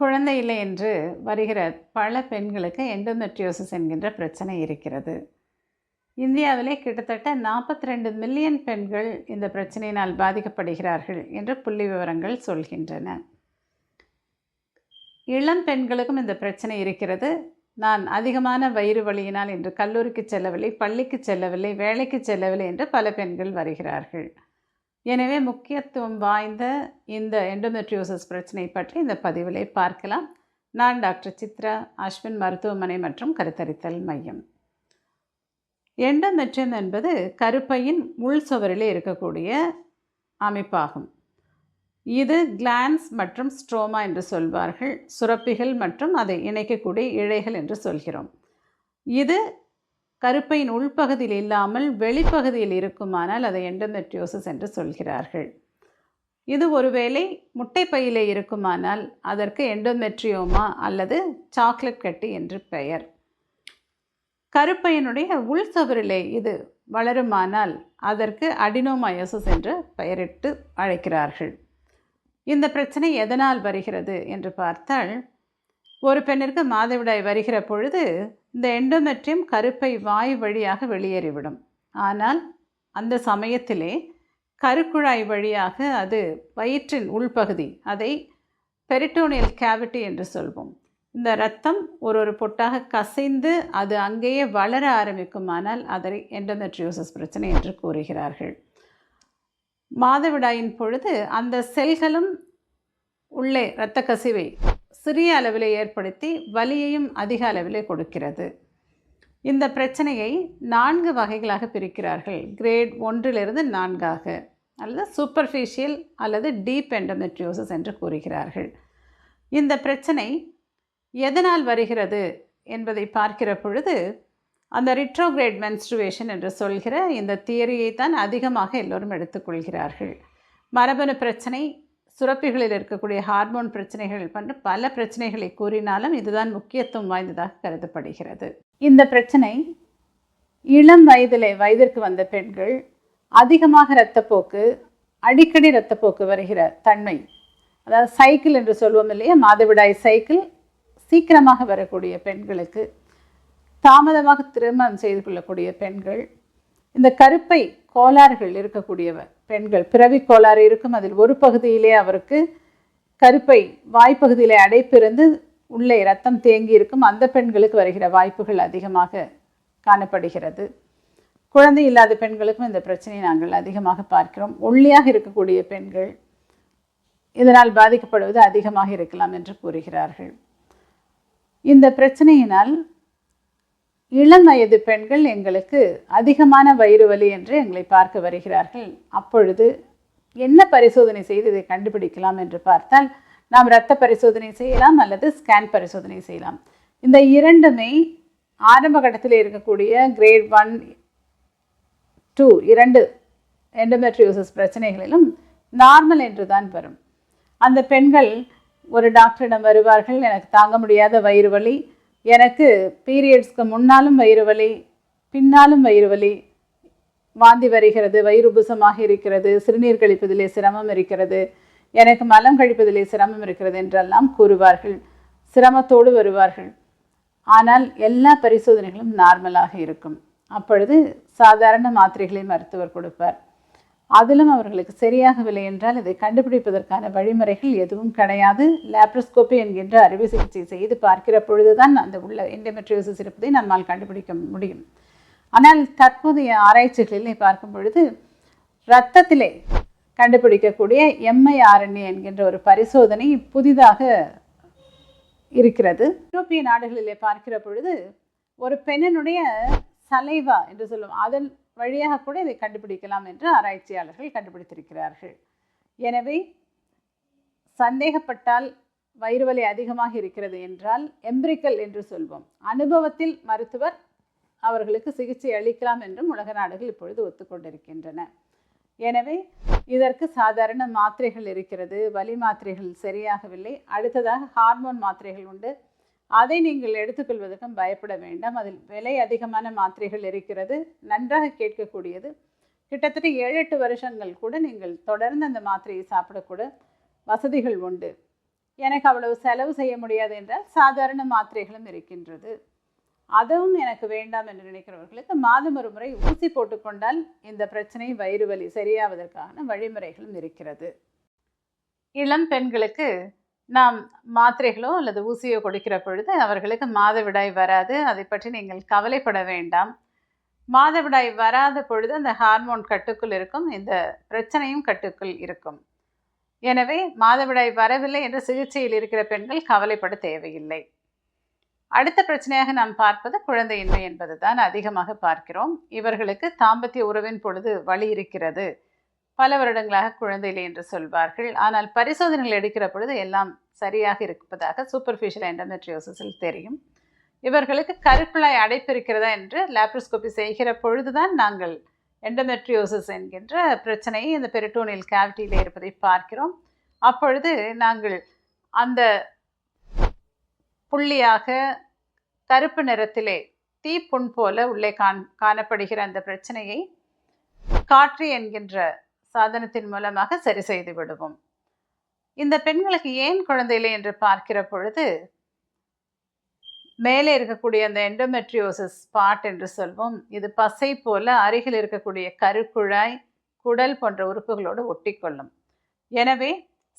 குழந்தை இல்லை என்று வருகிற பல பெண்களுக்கு எண்டோமெட்ரியோசிஸ் என்கின்ற பிரச்சனை இருக்கிறது. இந்தியாவிலே கிட்டத்தட்ட நாற்பத்தி ரெண்டு மில்லியன் பெண்கள் இந்த பிரச்சனையினால் பாதிக்கப்படுகிறார்கள் என்று புள்ளி விவரங்கள் சொல்கின்றன. இளம் பெண்களுக்கும் இந்த பிரச்சனை இருக்கிறது. நான் அதிகமான வயிறு வலியினால் இன்று கல்லூரிக்கு செல்லவில்லை பள்ளிக்கு செல்லவில்லை வேலைக்கு செல்லவில்லை என்று பல பெண்கள் வருகிறார்கள். எனவே முக்கியத்துவம் வாய்ந்த இந்த எண்டோமெட்ரியோசஸ் பிரச்சனை பற்றி இந்த பதிவிலே பார்க்கலாம். நான் டாக்டர் சித்ரா அஸ்வின் மருத்துவமனை மற்றும் கருத்தரித்தல் மையம். எண்டோமெட்ரியம் என்பது கருப்பையின் உள் சுவரிலே இருக்கக்கூடிய அமைப்பாகும். இது கிளான்ஸ் மற்றும் ஸ்ட்ரோமா என்று சொல்வார்கள். சுரப்பிகள் மற்றும் அதை இணைக்கக்கூடிய இழைகள் என்று சொல்கிறோம். இது கருப்பையின் உள்பகுதியில் இல்லாமல் வெளிப்பகுதியில் இருக்குமானால் அதை எண்டோமெட்ரியோசிஸ் என்று சொல்கிறார்கள். இது ஒருவேளை முட்டைப்பையிலே இருக்குமானால் அதற்கு எண்டோமெட்ரியோமா அல்லது சாக்லேட் கட்டி என்று பெயர். கருப்பையனுடைய உள் சவரிலே இது வளருமானால் அதற்கு அடினோமயோசிஸ் என்று பெயரிட்டு அழைக்கிறார்கள். இந்த பிரச்சனை எதனால் வருகிறது என்று பார்த்தால் ஒரு பெண்ணிற்கு மாதவிடாய் வருகிற பொழுது இந்த எண்டோமெட்ரியம் கருப்பை வாய் வழியாக வெளியேறிவிடும். ஆனால் அந்த சமயத்திலே கருக்குழாய் வழியாக அது வயிற்றின் உள்பகுதி அதை பெரிட்டோனியல் கேவிட்டி என்று சொல்வோம். இந்த இரத்தம் ஒரு ஒரு பொட்டாக கசைந்து அது அங்கேயே வளர ஆரம்பிக்குமானால் அதை எண்டோமெட்ரியோசஸ் பிரச்சனை என்று கூறுகிறார்கள். மாதவிடாயின் பொழுது அந்த செல்களும் உள்ளே இரத்த கசிவை சிறிய அளவில் ஏற்படுத்தி வலியையும் அதிக அளவில் கொடுக்கிறது. இந்த பிரச்சனையை நான்கு வகைகளாக பிரிக்கிறார்கள். கிரேட் ஒன்றிலிருந்து நான்காக அல்லது சூப்பர்ஃபிஷியல் அல்லது டீப் எண்டோமெட்ரியோசிஸ் என்று கூறுகிறார்கள். இந்த பிரச்சனை எதனால் வருகிறது என்பதை பார்க்கிற பொழுது அந்த ரிட்ரோகிரேட் மென்ஸ்ட்ருவேஷன் என்று சொல்கிற இந்த தியரியை தான் அதிகமாக எல்லோரும் எடுத்துக்கொள்கிறார்கள். மரபணு பிரச்சனை சுரப்பிகளில் இருக்கக்கூடிய ஹார்மோன் பிரச்சனைகள் போன்ற பல பிரச்சனைகளை கூறினாலும் இதுதான் முக்கியத்துவம் வாய்ந்ததாக கருதப்படுகிறது. இந்த பிரச்சனை இளம் வயதிலே வயதிற்கு வந்த பெண்கள் அதிகமாக இரத்தப்போக்கு அடிக்கடி இரத்தப்போக்கு வருகிற தன்மை அதாவது சைக்கிள் என்று சொல்வோம் இல்லையா மாதவிடாய் சைக்கிள் சீக்கிரமாக வரக்கூடிய பெண்களுக்கு தாமதமாக திருமணம் செய்து கொள்ளக்கூடிய பெண்கள் இந்த கருப்பை கோளாறுகள் இருக்கக்கூடியவர் பெண்கள். பிறவி கோளாறு இருக்கும். அதில் ஒரு பகுதியிலே அவருக்கு கருப்பை வாய்ப்பகுதியிலே அடைப்பிருந்து உள்ளே ரத்தம் தேங்கி இருக்கும். அந்த பெண்களுக்கு வருகிற வாய்ப்புகள் அதிகமாக காணப்படுகிறது. குழந்தை இல்லாத பெண்களுக்கும் இந்த பிரச்சனையை நாங்கள் அதிகமாக பார்க்கிறோம். ஒல்லியாக இருக்கக்கூடிய பெண்கள் இதனால் பாதிக்கப்படுவது அதிகமாக இருக்கலாம் என்று கூறுகிறார்கள். இந்த பிரச்சனையினால் இளம் வயது பெண்கள் எங்களுக்கு அதிகமான வயிறு வலி என்று எங்களை பார்க்க வருகிறார்கள். அப்பொழுது என்ன பரிசோதனை செய்து இதை கண்டுபிடிக்கலாம் என்று பார்த்தால் நாம் இரத்த பரிசோதனை செய்யலாம் அல்லது ஸ்கேன் பரிசோதனை செய்யலாம். இந்த இரண்டுமே ஆரம்ப கட்டத்தில் இருக்கக்கூடிய கிரேட் ஒன் டூ இரண்டு எண்டோமெட்ரியோசிஸ் பிரச்சனைகளிலும் நார்மல் என்று தான் வரும். அந்த பெண்கள் ஒரு டாக்டரிடம் வருவார்கள் எனக்கு தாங்க முடியாத வயிறு வலி எனக்கு பீரியட்ஸ்க்கு முன்னாலும் வயிறு வலி பின்னாலும் வயிறு வலி வாந்தி வருகிறது வயிறு உபுசமாக இருக்கிறது சிறுநீர் கழிப்பதிலே சிரமம் இருக்கிறது எனக்கு மலம் கழிப்பதிலே சிரமம் இருக்கிறது என்றெல்லாம் கூறுவார்கள் சிரமத்தோடு வருவார்கள். ஆனால் எல்லா பரிசோதனைகளும் நார்மலாக இருக்கும். அப்பொழுது சாதாரண மாத்திரைகளை மருத்துவர் கொடுப்பார். அதிலும் அவர்களுக்கு சரியாகவில்லை என்றால் இதை கண்டுபிடிப்பதற்கான வழிமுறைகள் எதுவும் கிடையாது. லேப்ரோஸ்கோப்பி என்கின்ற அறுவை சிகிச்சை செய்து பார்க்கிற பொழுதுதான் அந்த உள்ள எண்டோமெட்ரியோசிஸ் இருப்பதை நம்மால் கண்டுபிடிக்க முடியும். ஆனால் தற்போதைய ஆராய்ச்சிகளில் பார்க்கும் பொழுது இரத்தத்திலே கண்டுபிடிக்கக்கூடிய எம்ஐஆர்என்ஏ என்கின்ற ஒரு பரிசோதனை புதிதாக இருக்கிறது. யூரோப்பிய நாடுகளிலே பார்க்கிற பொழுது ஒரு பெண்ணினுடைய சலைவா என்று சொல்லுவோம் அதன் வழியாக கூட இதை கண்டுபிடிக்கலாம் என்று ஆராய்ச்சியாளர்கள் கண்டுபிடித்திருக்கிறார்கள். எனவே சந்தேகப்பட்டால் வயிறு வலி அதிகமாக இருக்கிறது என்றால் எம்பிரிக்கல் என்று சொல்வோம். அனுபவத்தில் மருத்துவர் அவர்களுக்கு சிகிச்சை அளிக்கலாம் என்றும் உலக நாடுகள் இப்பொழுது ஒத்துக்கொண்டிருக்கின்றன. எனவே இதற்கு சாதாரண மாத்திரைகள் இருக்கிறது வலி மாத்திரைகள் சரியாகவில்லை. அடுத்ததாக ஹார்மோன் மாத்திரைகள் உண்டு. அதை நீங்கள் எடுத்துக்கொள்வதற்கும் பயப்பட வேண்டாம். அதில் விலை அதிகமான மாத்திரைகள் இருக்கிறது. நன்றாக கேட்கக்கூடியது. கிட்டத்தட்ட ஏழு எட்டு வருஷங்கள் கூட நீங்கள் தொடர்ந்து அந்த மாத்திரையை சாப்பிடக்கூட வசதிகள் உண்டு. எனக்கு அவ்வளவு செலவு செய்ய முடியாது என்றால் சாதாரண மாத்திரைகளும் இருக்கின்றது. அதுவும் எனக்கு வேண்டாம் என்று நினைக்கிறவர்களுக்கு மாதம் ஒரு முறை ஊசி போட்டுக்கொண்டால் இந்த பிரச்சனை வயிறு வலி சரியாவதற்கான வழிமுறைகளும் இருக்கிறது. இளம் பெண்களுக்கு நாம் மாத்திரைகளோ அல்லது ஊசியோ கொடுக்கிற பொழுது அவர்களுக்கு மாதவிடாய் வராது. அதை பற்றி நீங்கள் கவலைப்பட வேண்டாம். மாதவிடாய் வராத பொழுது அந்த ஹார்மோன் கட்டுக்குள் இருக்கும். இந்த பிரச்சனையும் கட்டுக்குள் இருக்கும். எனவே மாதவிடாய் வரவில்லை என்ற சிகிச்சையில் இருக்கிற பெண்கள் கவலைப்பட தேவையில்லை. அடுத்த பிரச்சனையாக நாம் பார்ப்பது குழந்தையின்மை என்பதுதான். அதிகமாக பார்க்கிறோம். இவர்களுக்கு தாம்பத்திய உறவின் பொழுது வழி இருக்கிறது. பல வருடங்களாக குழந்தை என்று சொல்வார்கள். ஆனால் பரிசோதனைகள் எடுக்கிற பொழுது எல்லாம் சரியாக இருப்பதாக சூப்பர்ஃபிஷியல் எண்டமெட்ரியோசிஸில் தெரியும். இவர்களுக்கு கருக்குழாய் அடைப்பு இருக்கிறதா என்று லேப்ரோஸ்கோபி செய்கிற பொழுதுதான் நாங்கள் எண்டமெட்ரியோசிஸ் என்கின்ற பிரச்சனையை இந்த பெரிட்டோனியல் கேவிட்டியில் இருப்பதை பார்க்கிறோம். அப்பொழுது நாங்கள் அந்த புள்ளியாக கருப்பு நிறத்திலே தீப்புண் போல உள்ளே காண் காணப்படுகிற அந்த பிரச்சனையை காற்று என்கின்ற சாதனத்தின் மூலமாக சரி செய்து விடுவோம். இந்த பெண்களுக்கு ஏன் குழந்தையில்லை என்று பார்க்கிற பொழுது மேலே இருக்கக்கூடிய அந்த எண்டோமெட்ரியோசிஸ் ஸ்பாட் என்று சொல்வோம் இது பசை போல அருகில் இருக்கக்கூடிய கருக்குழாய் குடல் போன்ற உறுப்புகளோடு ஒட்டிக்கொள்ளும். எனவே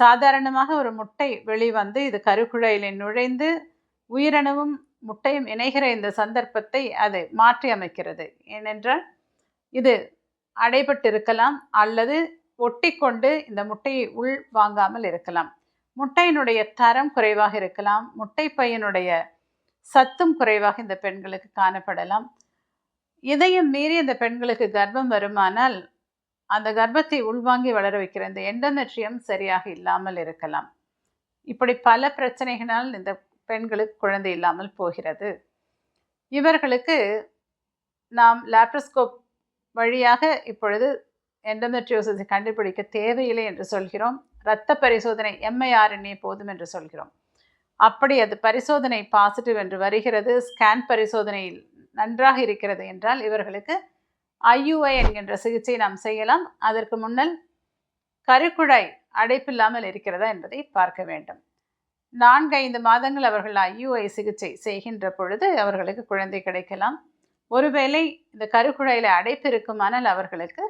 சாதாரணமாக ஒரு முட்டை வெளிவந்து இது கருக்குழாயிலே நுழைந்து உயிரணுவும் முட்டையும் இணைகிற இந்த சந்தர்ப்பத்தை அது மாற்றி அமைக்கிறது ஏனென்றால் இது அடைபட்டு இருக்கலாம் அல்லது ஒட்டிக்கொண்டு இந்த முட்டையை உள் வாங்காமல் இருக்கலாம். முட்டையினுடைய தரம் குறைவாக இருக்கலாம். முட்டை பையனுடைய சத்தும் குறைவாக இந்த பெண்களுக்கு காணப்படலாம். இதையும் மீறி இந்த பெண்களுக்கு கர்ப்பம் வருமானால் அந்த கர்ப்பத்தை உள்வாங்கி வளர வைக்கிற இந்த எண்டமெட்ரியம் சரியாக இல்லாமல் இருக்கலாம். இப்படி பல பிரச்சனைகளால் இந்த பெண்களுக்கு குழந்தை இல்லாமல் போகிறது. இவர்களுக்கு நாம் லேப்ரோஸ்கோப் வழியாக இப்பொழுது எண்டமெட்ரியோசிஸை கண்டுபிடிக்க தேவையில்லை என்று சொல்கிறோம். இரத்த பரிசோதனை எம்ஐஆர்என்ஏ போதும் என்று சொல்கிறோம். அப்படி அது பரிசோதனை பாசிட்டிவ் என்று வருகிறது. ஸ்கேன் பரிசோதனையில் நன்றாக இருக்கிறது என்றால் இவர்களுக்கு ஐயுஐ என்கின்ற சிகிச்சை நாம் செய்யலாம். அதற்கு முன்னல் கருக்குழாய் அடைப்பில்லாமல் இருக்கிறதா என்பதை பார்க்க வேண்டும். நான்கு ஐந்து மாதங்கள் அவர்கள் ஐயுஐ சிகிச்சை செய்கின்ற பொழுது அவர்களுக்கு குழந்தை கிடைக்கலாம். ஒருவேளை இந்த கருக்குழாயில் அடைப்பு இருக்குமானால் அவர்களுக்கு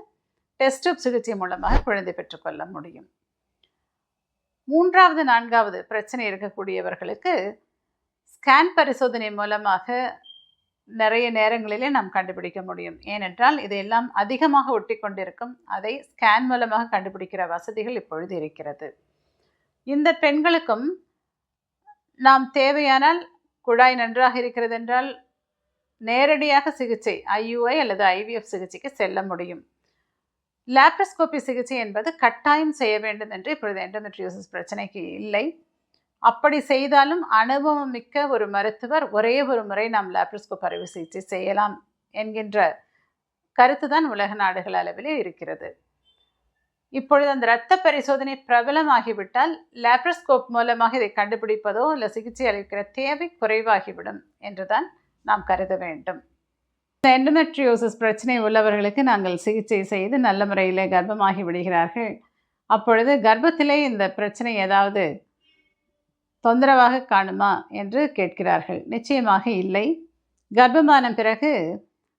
டெஸ்ட் சிகிச்சை மூலமாக குழந்தை பெற்றுக்கொள்ள முடியும். மூன்றாவது நான்காவது பிரச்சனை இருக்கக்கூடியவர்களுக்கு ஸ்கேன் பரிசோதனை மூலமாக நிறைய நேரங்களிலே நாம் கண்டுபிடிக்க முடியும். ஏனென்றால் இதையெல்லாம் அதிகமாக ஒட்டி கொண்டிருக்கும் அதை ஸ்கேன் மூலமாக கண்டுபிடிக்கிற வசதிகள் இப்பொழுது இருக்கிறது. இந்த பெண்களுக்கும் நாம் தேவையானால் குழாய் நன்றாக இருக்கிறது என்றால் நேரடியாக சிகிச்சை ஐயுஐ அல்லது ஐவிஎஃப் சிகிச்சைக்கு செல்ல முடியும். லேப்ரஸ்கோபி சிகிச்சை என்பது கட்டாயம் செய்ய வேண்டும் என்று இப்பொழுது எண்டோமெட்ரியோசிஸ் பிரச்சனைக்கு இல்லை. அப்படி செய்தாலும் அனுபவம் மிக்க ஒரு மருத்துவர் ஒரே ஒரு முறை நாம் லேப்ரஸ்கோப் அறுவை சிகிச்சை செய்யலாம் என்கின்ற கருத்து தான் உலக நாடுகள் அளவிலே இருக்கிறது. இப்பொழுது அந்த இரத்த பரிசோதனை பிரபலமாகிவிட்டால் லேப்ரஸ்கோப் மூலமாக இதை கண்டுபிடிப்பதோ இல்லை சிகிச்சை அளிக்கிற தேவை குறைவாகிவிடும் என்றுதான் நாம் கருத வேண்டும். இந்த எண்டோமெட்ரியோசிஸ் பிரச்சனை உள்ளவர்களுக்கு நாங்கள் சிகிச்சை செய்து நல்ல முறையில் கர்ப்பமாகி விடுகிறார்கள். அப்பொழுது கர்ப்பத்திலே இந்த பிரச்சனை ஏதாவது தொந்தரவாக காணுமா என்று கேட்கிறார்கள். நிச்சயமாக இல்லை. கர்ப்பமான பிறகு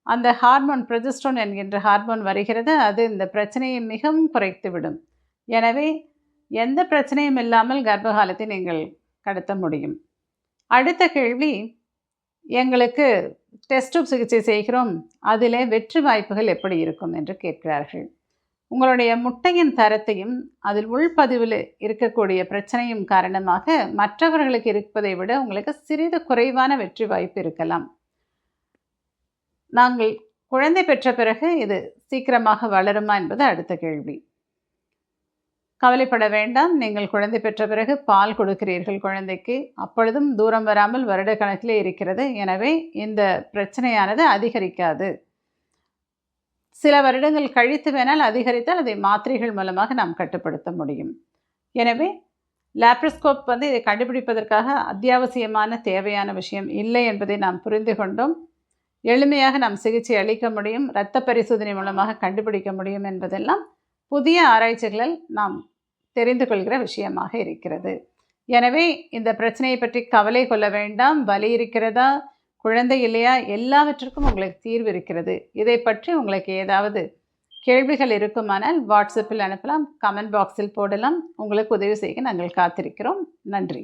அந்த ஹார்மோன் ப்ரொஜெஸ்ட்ரோன் என்கின்ற ஹார்மோன் வருகிறது. அது இந்த பிரச்சனையை மிகவும் குறைத்துவிடும் எனவே எந்த பிரச்சனையும் இல்லாமல் கர்ப்பகாலத்தை நீங்கள் கடத்த முடியும். அடுத்த கேள்வி எங்களுக்கு டெஸ்ட் சிகிச்சை செய்கிறோம். அதில் வெற்றி வாய்ப்புகள் எப்படி இருக்கும் என்று கேட்கிறார்கள். உங்களுடைய முட்டையின் தரத்தையும் அதில் உள்பதிவில் இருக்கக்கூடிய பிரச்சனையும் காரணமாக மற்றவர்களுக்கு இருப்பதை விட உங்களுக்கு சிறிது குறைவான வெற்றி வாய்ப்பு இருக்கலாம். நாங்கள் குழந்தை பெற்ற பிறகு இது சீக்கிரமாக வளருமா என்பது அடுத்த கேள்வி. கவலைப்பட வேண்டாம். நீங்கள் குழந்தை பெற்ற பிறகு பால் கொடுக்கிறீர்கள் குழந்தைக்கு. அப்பொழுதும் தூரம் வராமல் வருட கணக்கிலே இருக்கிறது. எனவே இந்த பிரச்சனையானது அதிகரிக்காது. சில வருடங்கள் கழித்து வேணால் அதிகரித்தால் அதை மாத்திரைகள் மூலமாக நாம் கட்டுப்படுத்த முடியும். எனவே லேப்ரோஸ்கோப் வந்து இதை கண்டுபிடிப்பதற்காக அத்தியாவசியமான தேவையான விஷயம் இல்லை என்பதை நாம் புரிந்து கொண்டோம். எளிமையாக நாம் சிகிச்சை அளிக்க முடியும். இரத்த பரிசோதனை மூலமாக கண்டுபிடிக்க முடியும் என்பதெல்லாம் புதிய ஆராய்ச்சிகளில் நாம் தெரிந்து கொள்கிற விஷயமாக இருக்கிறது. எனவே இந்த பிரச்சனையை பற்றி கவலை கொள்ள வேண்டாம். வலி இருக்கிறதா? குழந்தை இல்லையா? எல்லாவற்றுக்கும் உங்களுக்கு தீர்வு இருக்கிறது. இதை பற்றி உங்களுக்கு ஏதாவது கேள்விகள் இருக்குமானால் வாட்ஸ்அப்பில் அனுப்பலாம். கமெண்ட் பாக்ஸில் போடலாம். உங்களுக்கு உதவி செய்ய நாங்கள் காத்திருக்கிறோம். நன்றி.